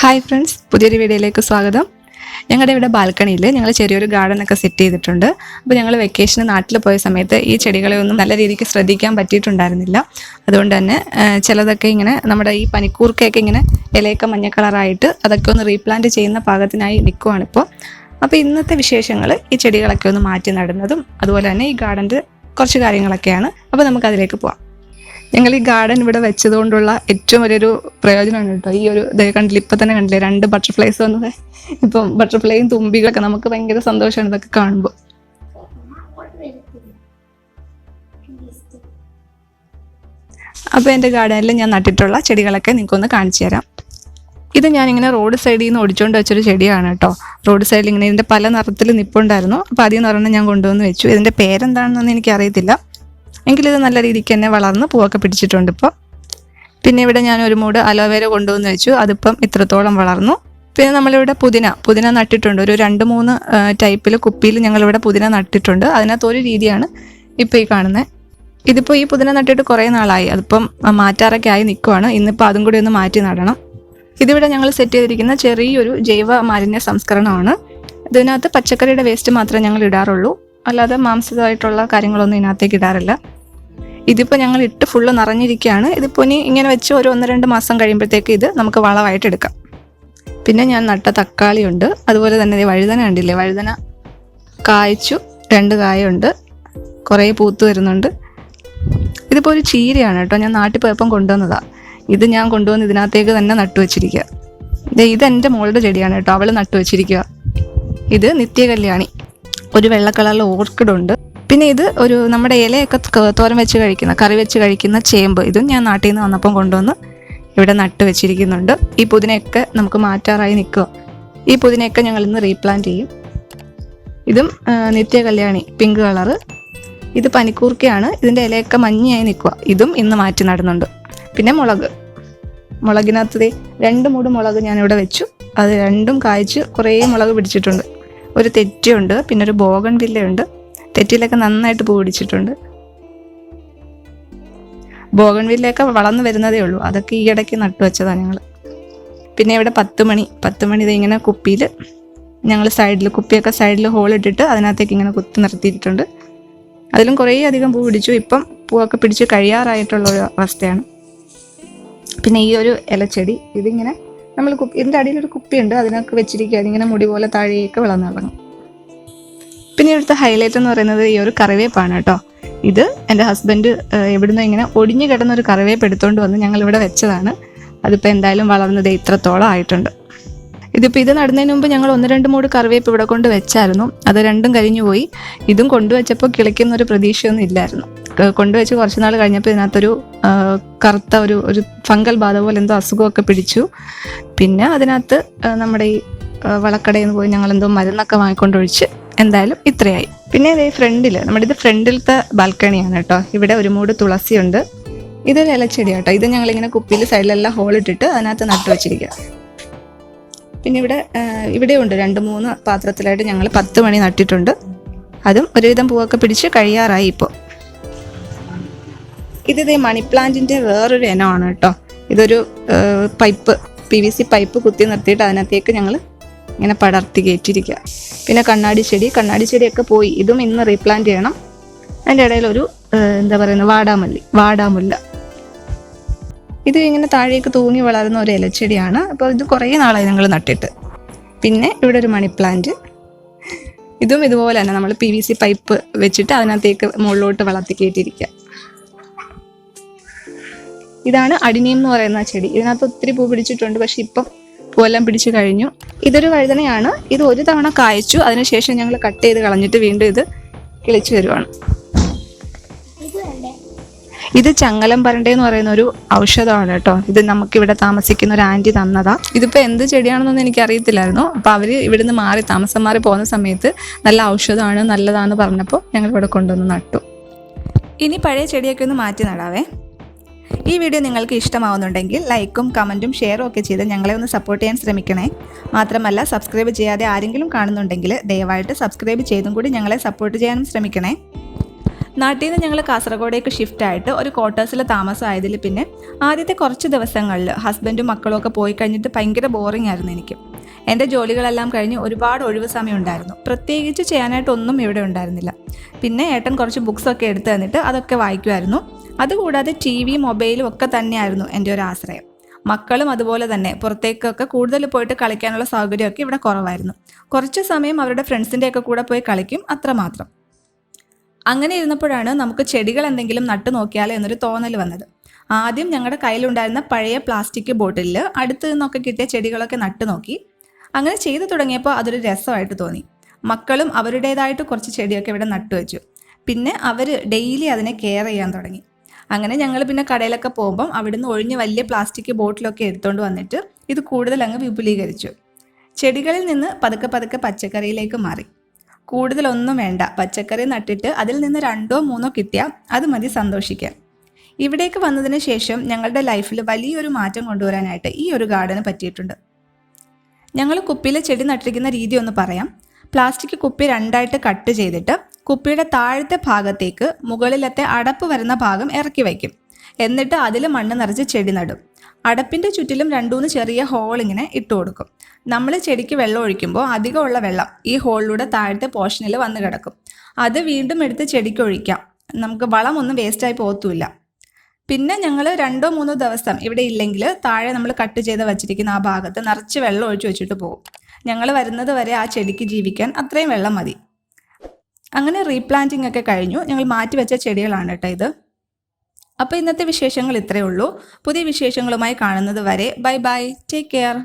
Hi friends പുതിയൊരു വീഡിയോയിലേക്ക് സ്വാഗതം. ഞങ്ങളുടെ ഇവിടെ ബാൽക്കണിയിൽ ഞങ്ങൾ ചെറിയൊരു ഗാർഡൻ ഒക്കെ സെറ്റ് ചെയ്തിട്ടുണ്ട്. അപ്പോൾ ഞങ്ങൾ വെക്കേഷന് നാട്ടിൽ പോയ സമയത്ത് ഈ ചെടികളെ ഒന്നും നല്ല രീതിക്ക് ശ്രദ്ധിക്കാൻ പറ്റിയിട്ടുണ്ടായിരുന്നില്ല. അതുകൊണ്ട് തന്നെ ചിലതൊക്കെ ഇങ്ങനെ നമ്മുടെ ഈ പനിക്കൂർക്കയൊക്കെ ഇങ്ങനെ ഇലയൊക്കെ മഞ്ഞ കളറായിട്ട് അതൊക്കെ ഒന്ന് റീപ്ലാന്റ് ചെയ്യുന്ന പാകത്തിനായി നിൽക്കുവാണിപ്പോൾ അപ്പോൾ ഇന്നത്തെ വിശേഷങ്ങൾ ഈ ചെടികളൊക്കെ ഒന്ന് മാറ്റി നടുന്നതും അതുപോലെ തന്നെ ഈ ഗാർഡന്റെ കുറച്ച് കാര്യങ്ങളൊക്കെയാണ്. അപ്പോൾ നമുക്ക് അതിലേക്ക് പോവാം. ഞങ്ങൾ ഈ ഗാർഡൻ ഇവിടെ വെച്ചതുകൊണ്ടുള്ള ഏറ്റവും വലിയൊരു പ്രയോജനമാണ് കേട്ടോ. ഈ ഒരു ഇതേ കണ്ടില്ല ഇപ്പൊ തന്നെ കണ്ടില്ലേ രണ്ട് ബട്ടർഫ്ലൈസ് വന്നത്. ഇപ്പം ബട്ടർഫ്ലൈയും തുമ്പികളൊക്കെ നമുക്ക് ഭയങ്കര സന്തോഷമാണ് ഇതൊക്കെ കാണുമ്പോൾ. അപ്പോൾ എന്റെ ഗാർഡനിൽ ഞാൻ നട്ടിട്ടുള്ള ചെടികളൊക്കെ നിങ്ങൾക്ക് ഒന്ന് കാണിച്ചു തരാം. ഇത് ഞാൻ ഇങ്ങനെ റോഡ് സൈഡിൽ നിന്ന് ഒടിച്ചുകൊണ്ട് വെച്ചൊരു ചെടിയാണ് കേട്ടോ. റോഡ് സൈഡിൽ ഇങ്ങനെ ഇതിന്റെ പല നിറത്തിൽ നിപ്പുണ്ടായിരുന്നു. അപ്പോൾ നിന്ന് ഒരെണ്ണം ഞാൻ കൊണ്ടുവന്ന് വെച്ചു. ഇതിന്റെ പേരെന്താണെന്നൊന്നും എനിക്കറിയത്തില്ല. എങ്കിലും ഇത് നല്ല രീതിക്ക് തന്നെ വളർന്ന് പൂവൊക്കെ പിടിച്ചിട്ടുണ്ട് ഇപ്പോൾ പിന്നെ ഇവിടെ ഞാൻ ഒരു മൂട് അലോവേര കൊണ്ടുവന്ന് വെച്ചു. അതിപ്പം ഇത്രത്തോളം വളർന്നു. പിന്നെ നമ്മളിവിടെ പുതിന പുതിന നട്ടിട്ടുണ്ട്. ഒരു രണ്ട് മൂന്ന് ടൈപ്പിൽ കുപ്പിയിൽ ഞങ്ങളിവിടെ പുതിന നട്ടിട്ടുണ്ട്. അതിനകത്ത് ഒരു രീതിയാണ് ഇപ്പോൾ ഈ കാണുന്നത് ഇതിപ്പോൾ ഈ പുതിന നട്ടിട്ട് കുറേ നാളായി. അതിപ്പം മാറ്റാറൊക്കെ ആയി നിൽക്കുവാണ് ഇന്നിപ്പോൾ അതും കൂടി ഒന്ന് മാറ്റി നടണം. ഇതിവിടെ ഞങ്ങൾ സെറ്റ് ചെയ്തിരിക്കുന്ന ചെറിയൊരു ജൈവ മാലിന്യ സംസ്കരണമാണ്. ഇതിനകത്ത് പച്ചക്കറിയുടെ വേസ്റ്റ് മാത്രമേ ഞങ്ങൾ ഇടാറുള്ളൂ അല്ലാതെ മാംസമായിട്ടുള്ള കാര്യങ്ങളൊന്നും ഇതിനകത്തേക്ക് ഇടാറില്ല. ഇതിപ്പോൾ ഞങ്ങൾ ഇട്ട് ഫുള്ള് നിറഞ്ഞിരിക്കുകയാണ്. ഇതിപ്പോൾ ഇനി ഇങ്ങനെ വെച്ച് ഒരു ഒന്ന് രണ്ട് മാസം കഴിയുമ്പോഴത്തേക്ക് ഇത് നമുക്ക് വളമായിട്ട് എടുക്കാം. പിന്നെ ഞാൻ നട്ട തക്കാളിയുണ്ട് അതുപോലെ തന്നെ വഴുതന കണ്ടില്ലേ? വഴുതന കായ്ച്ചു. രണ്ട് കായുണ്ട് കുറേ പൂത്ത് വരുന്നുണ്ട്. ഇതിപ്പോൾ ഒരു ചീരയാണ് കേട്ടോ. ഞാൻ നാട്ടിൽ പോയപ്പം കൊണ്ടുവന്നതാണ് ഇത് ഞാൻ കൊണ്ടുവന്ന് ഇതിനകത്തേക്ക് തന്നെ നട്ടു വെച്ചിരിക്കുക ഇത് എന്റെ മോളുടെ ചെടിയാണ് കേട്ടോ. അവൾ നട്ടു വെച്ചിരിക്കുക ഇത് നിത്യകല്യാണി. ഒരു വെള്ള കളറിലെ ഓർക്കിഡ് ഉണ്ട് പിന്നെ ഇത് ഒരു നമ്മുടെ ഇലയൊക്കെ തോരം വെച്ച് കഴിക്കുന്ന കറി വെച്ച് കഴിക്കുന്ന ചേമ്പ്. ഇതും ഞാൻ നാട്ടിൽ നിന്ന് വന്നപ്പം കൊണ്ടുവന്ന് ഇവിടെ നട്ട് വെച്ചിരിക്കുന്നുണ്ട്. ഈ പുതിനയൊക്കെ നമുക്ക് മാറ്റാറായി നിൽക്കുക. ഈ പുതിനയൊക്കെ ഞങ്ങൾ ഇന്ന് റീപ്ലാന്റ് ചെയ്യും. ഇതും നിത്യ കല്യാണി പിങ്ക് കളറ് ഇത് പനിക്കൂർക്കയാണ്. ഇതിന്റെ ഇലയൊക്കെ മഞ്ഞയായി നിൽക്കുക. ഇതും ഇന്ന് മാറ്റി നടുന്നുണ്ട്. പിന്നെ മുളക്. മുളകിനകത്ത് രണ്ട് മൂട് മുളക് ഞാനിവിടെ വെച്ചു. അത് രണ്ടും കായ്ച്ച് കുറേ മുളക് പിടിച്ചിട്ടുണ്ട്. ഒരു തെറ്റിയുണ്ട് പിന്നെ ഒരു ബോഗൺ വില്ലയുണ്ട്. തെറ്റിയിലൊക്കെ നന്നായിട്ട് പിടിച്ചിട്ടുണ്ട് ബോഗൺ വില്ലയൊക്കെ വളർന്നു വരുന്നതേ ഉള്ളൂ. അതൊക്കെ ഈ ഇടയ്ക്ക് നട്ടു വെച്ചതാണ് ഞങ്ങൾ പിന്നെ ഇവിടെ പത്ത് മണി. പത്ത് മണി ഇത് ഇങ്ങനെ കുപ്പിയിൽ ഞങ്ങൾ സൈഡിൽ കുപ്പിയൊക്കെ സൈഡിൽ ഹോൾ ഇട്ടിട്ട് അതിനകത്തേക്ക് ഇങ്ങനെ കുത്തി നിർത്തിയിട്ടുണ്ട്. അതിലും കുറേ അധികം പൂ പിടിച്ചു ഇപ്പം പൂവൊക്കെ പിടിച്ച് കഴിയാറായിട്ടുള്ള ഒരു അവസ്ഥയാണ്. പിന്നെ ഈ ഒരു ഇലച്ചെടി ഇതിങ്ങനെ നമ്മൾ കുപ്പി ഇതിന്റെ അടിയിലൊരു കുപ്പിയുണ്ട് അതിനൊക്കെ വെച്ചിരിക്കുക അതിങ്ങനെ മുടി പോലെ താഴേക്ക് വളർന്നിറങ്ങും പിന്നെ ഇവിടുത്തെ ഹൈലൈറ്റ് എന്ന് പറയുന്നത് ഈ ഒരു കറിവേപ്പാണ് കേട്ടോ. ഇത് എന്റെ ഹസ്ബൻഡ് എവിടുന്നോ ഇങ്ങനെ ഒടിഞ്ഞു കിടന്ന ഒരു കറിവേപ്പ് എടുത്തുകൊണ്ട് വന്ന് ഞങ്ങൾ ഇവിടെ വെച്ചതാണ്. അതിപ്പോൾ എന്തായാലും വളർന്നത് ഇത്രത്തോളം ആയിട്ടുണ്ട്. ഇതിപ്പോൾ ഇത് നടുന്നതിന് മുമ്പ് ഞങ്ങൾ ഒന്ന് രണ്ട് മൂട് കറിവേപ്പ് ഇവിടെ കൊണ്ട് വെച്ചായിരുന്നു. അത് രണ്ടും കരിഞ്ഞു പോയി. ഇതും കൊണ്ടുവച്ചപ്പോൾ കിളിക്കുന്നൊരു പ്രതീക്ഷയൊന്നും ഇല്ലായിരുന്നു. കൊണ്ടുവച്ച് കുറച്ച് നാൾ കഴിഞ്ഞപ്പോൾ ഇതിനകത്തൊരു കറുത്ത ഒരു ഒരു ഫംഗൽ ബാധ പോലെ എന്തോ അസുഖമൊക്കെ പിടിച്ചു. പിന്നെ അതിനകത്ത് നമ്മുടെ ഈ വളക്കടയിൽ നിന്ന് പോയി ഞങ്ങൾ എന്തോ മരുന്നൊക്കെ വാങ്ങിക്കൊണ്ടൊഴിച്ച് എന്തായാലും ഇത്രയായി. പിന്നെ ഇതേ ഫ്രണ്ടിൽ നമ്മുടെ ഇത് ഫ്രണ്ടിലത്തെ ബാൽക്കണിയാണ് കേട്ടോ. ഇവിടെ ഒരു മൂട് തുളസിയുണ്ട്. ഇതൊരു ഇലച്ചെടി കേട്ടോ. ഇത് ഞങ്ങളിങ്ങനെ കുപ്പിയിൽ സൈഡിലെല്ലാം ഹോളിട്ടിട്ട് അതിനകത്ത് നട്ടു വെച്ചിരിക്കുക പിന്നെ ഇവിടെ ഇവിടെയുണ്ട് രണ്ട് മൂന്ന് പാത്രത്തിലായിട്ട് ഞങ്ങൾ പത്ത് മണി നട്ടിട്ടുണ്ട്. അതും ഒരുവിധം പൂവൊക്കെ പിടിച്ച് കഴിയാറായി ഇപ്പോൾ. ഇത് ഇതേ മണി പ്ലാന്റിന്റെ വേറൊരു ഇനമാണ് കേട്ടോ. ഇതൊരു pipe P V C pipe കുത്തി നിർത്തിയിട്ട് അതിനകത്തേക്ക് ഞങ്ങൾ ഇങ്ങനെ പടർത്തി കയറ്റിയിരിക്കുക. പിന്നെ കണ്ണാടി ചെടി കണ്ണാടി ചെടിയൊക്കെ പോയി. ഇതും ഇന്ന് റീപ്ലാന്റ് ചെയ്യണം. അതിന്റെ ഇടയിൽ ഒരു എന്താ പറയുന്നത് വാടാമല്ലി വാടാമുല്ല. ഇത് ഇങ്ങനെ താഴേക്ക് തൂങ്ങി വളരുന്ന ഒരു ഇലച്ചെടിയാണ്. അപ്പോൾ ഇത് കുറേ നാളായി ഞങ്ങൾ നട്ടിട്ട്. പിന്നെ ഇവിടെ ഒരു മണി പ്ലാന്റ് ഇതും ഇതുപോലെ തന്നെ നമ്മൾ പി വി സി പൈപ്പ് വെച്ചിട്ട് അതിനകത്തേക്ക് മുകളിലോട്ട് വളർത്തി കയറ്റിയിരിക്കുക. ഇതാണ് അടിനിയം എന്ന് പറയുന്ന ചെടി. ഇതിനകത്ത് ഒത്തിരി പൂ പിടിച്ചിട്ടുണ്ട് പക്ഷെ ഇപ്പം പൂവെല്ലാം പിടിച്ചു കഴിഞ്ഞു. ഇതൊരു വഴുതനയാണ്. ഇത് ഒരു തവണ കായച്ചു. അതിനുശേഷം ഞങ്ങൾ കട്ട് ചെയ്ത് കളഞ്ഞിട്ട് വീണ്ടും ഇത് കിളിച്ചു വരുവാണ്. ഇത് ചങ്ങലം പരണ്ട എന്ന് പറയുന്ന ഒരു ഔഷധമാണ് കേട്ടോ. ഇത് നമുക്ക് ഇവിടെ താമസിക്കുന്ന ഒരു ആന്റി തന്നതാ. ഇതിപ്പോ എന്ത് ചെടിയാണെന്നൊന്നും എനിക്ക് അറിയത്തില്ലായിരുന്നു അപ്പോൾ അവർ ഇവിടുന്ന് മാറി താമസം മാറി പോകുന്ന സമയത്ത് നല്ല ഔഷധമാണ് നല്ലതാണെന്ന് പറഞ്ഞപ്പോൾ ഞങ്ങൾ ഇവിടെ കൊണ്ടുവന്ന് നട്ടു. ഇനി പഴയ ചെടിയൊക്കെ ഒന്ന് മാറ്റി നടാവേ. ഈ വീഡിയോ നിങ്ങൾക്ക് ഇഷ്ടമാവുന്നുണ്ടെങ്കിൽ ലൈക്കും കമന്റും ഷെയറും ഒക്കെ ചെയ്ത് ഞങ്ങളെ ഒന്ന് സപ്പോർട്ട് ചെയ്യാൻ ശ്രമിക്കണേ. മാത്രമല്ല സബ്സ്ക്രൈബ് ചെയ്യാതെ ആരെങ്കിലും കാണുന്നുണ്ടെങ്കിൽ ദയവായിട്ട് സബ്സ്ക്രൈബ് ചെയ്തും കൂടി ഞങ്ങളെ സപ്പോർട്ട് ചെയ്യാനും ശ്രമിക്കണേ. നാട്ടിൽ നിന്ന് ഞങ്ങൾ കാസർഗോഡേക്ക് ഷിഫ്റ്റ് ആയിട്ട് ഒരു ക്വാർട്ടേഴ്സിൽ താമസമായതിൽ പിന്നെ ആദ്യത്തെ കുറച്ച് ദിവസങ്ങളിൽ ഹസ്ബൻഡും മക്കളും ഒക്കെ പോയി കഴിഞ്ഞിട്ട് ഭയങ്കര ബോറിംഗ് ആയിരുന്നു എനിക്ക്. എന്റെ ജോലികളെല്ലാം കഴിഞ്ഞ് ഒരുപാട് ഒഴിവ് സമയം ഉണ്ടായിരുന്നു പ്രത്യേകിച്ച് ചെയ്യാനായിട്ടൊന്നും ഇവിടെ ഉണ്ടായിരുന്നില്ല. പിന്നെ ഏട്ടൻ കുറച്ച് ബുക്സൊക്കെ എടുത്തു തന്നിട്ട് അതൊക്കെ വായിക്കുമായിരുന്നു അതുകൂടാതെ ടി വി മൊബൈലും ഒക്കെ തന്നെയായിരുന്നു എന്റെ ഒരു ആശ്രയം. മക്കളും അതുപോലെ തന്നെ പുറത്തേക്കൊക്കെ കൂടുതൽ പോയിട്ട് കളിക്കാനുള്ള സൗകര്യമൊക്കെ ഇവിടെ കുറവായിരുന്നു. കുറച്ച് സമയം അവരുടെ ഫ്രണ്ട്സിന്റെയൊക്കെ കൂടെ പോയി കളിക്കും അത്രമാത്രം അങ്ങനെ ഇരുന്നപ്പോഴാണ് നമുക്ക് ചെടികൾ എന്തെങ്കിലും നട്ടു നോക്കിയാലോ എന്നൊരു തോന്നൽ വന്നത്. ആദ്യം ഞങ്ങളുടെ കയ്യിലുണ്ടായിരുന്ന പഴയ പ്ലാസ്റ്റിക് ബോട്ടിലിൽ അടുത്ത് നിന്നൊക്കെ കിട്ടിയ ചെടികളൊക്കെ നട്ടു നോക്കി. അങ്ങനെ ചെയ്തു തുടങ്ങിയപ്പോൾ അതൊരു രസമായിട്ട് തോന്നി. മക്കളും അവരുടേതായിട്ട് കുറച്ച് ചെടിയൊക്കെ ഇവിടെ നട്ടു വെച്ചു. പിന്നെ അവർ ഡെയിലി അതിനെ കെയർ ചെയ്യാൻ തുടങ്ങി. അങ്ങനെ ഞങ്ങൾ പിന്നെ കടയിലൊക്കെ പോകുമ്പം അവിടുന്ന് ഒഴിഞ്ഞ് വലിയ പ്ലാസ്റ്റിക് ബോട്ടിലൊക്കെ എടുത്തുകൊണ്ട് വന്നിട്ട് ഇത് കൂടുതൽ അങ്ങ് വിപുലീകരിച്ചു. ചെടികളിൽ നിന്ന് പതുക്കെ പതുക്കെ പച്ചക്കറിയിലേക്ക് മാറി. കൂടുതലൊന്നും വേണ്ട പച്ചക്കറി നട്ടിട്ട് അതിൽ നിന്ന് രണ്ടോ മൂന്നോ കിട്ടിയാൽ അത് മതി സന്തോഷിക്കാൻ. ഇവിടേക്ക് വന്നതിന് ശേഷം ഞങ്ങളുടെ ലൈഫിൽ വലിയൊരു മാറ്റം കൊണ്ടുവരാനായിട്ട് ഈ ഒരു ഗാർഡന് പറ്റിയിട്ടുണ്ട്. ഞങ്ങൾ കുപ്പിയിൽ ചെടി നട്ടിരിക്കുന്ന രീതി ഒന്ന് പറയാം. പ്ലാസ്റ്റിക് കുപ്പി രണ്ടായിട്ട് കട്ട് ചെയ്തിട്ട് കുപ്പിയുടെ താഴത്തെ ഭാഗത്തേക്ക് മുകളിലത്തെ അടപ്പ് വരുന്ന ഭാഗം ഇറക്കി വയ്ക്കും. എന്നിട്ട് അതിൽ മണ്ണ് നിറച്ച് ചെടി നടും. അടപ്പിന്റെ ചുറ്റിലും രണ്ടൂന്ന് ചെറിയ ഹോൾ ഇങ്ങനെ ഇട്ട് കൊടുക്കും. നമ്മൾ ചെടിക്ക് വെള്ളം ഒഴിക്കുമ്പോൾ അധികമുള്ള വെള്ളം ഈ ഹോളിലൂടെ താഴത്തെ പോർഷനിൽ വന്ന് കിടക്കും. അത് വീണ്ടും എടുത്ത് ചെടിക്ക് ഒഴിക്കാം. നമുക്ക് വളമൊന്നും വേസ്റ്റായി പോകത്തുമില്ല പിന്നെ ഞങ്ങൾ രണ്ടോ മൂന്നോ ദിവസം ഇവിടെ ഇല്ലെങ്കിൽ താഴെ നമ്മൾ കട്ട് ചെയ്ത് വച്ചിരിക്കുന്ന ആ ഭാഗത്ത് നിറച്ച് വെള്ളം ഒഴിച്ചു വെച്ചിട്ട് പോകും. ഞങ്ങൾ വരുന്നത് വരെ ആ ചെടിക്ക് ജീവിക്കാൻ അത്രയും വെള്ളം മതി. അങ്ങനെ റീപ്ലാന്റിംഗ് ഒക്കെ കഴിഞ്ഞു. ഞങ്ങൾ മാറ്റി വെച്ച ചെടികളാണ് കേട്ടോ ഇത്. അപ്പോൾ ഇന്നത്തെ വിശേഷങ്ങൾ ഇത്രയേ ഉള്ളൂ. പുതിയ വിശേഷങ്ങളുമായി കാണുന്നത് വരെ ബൈ ബൈ. Take care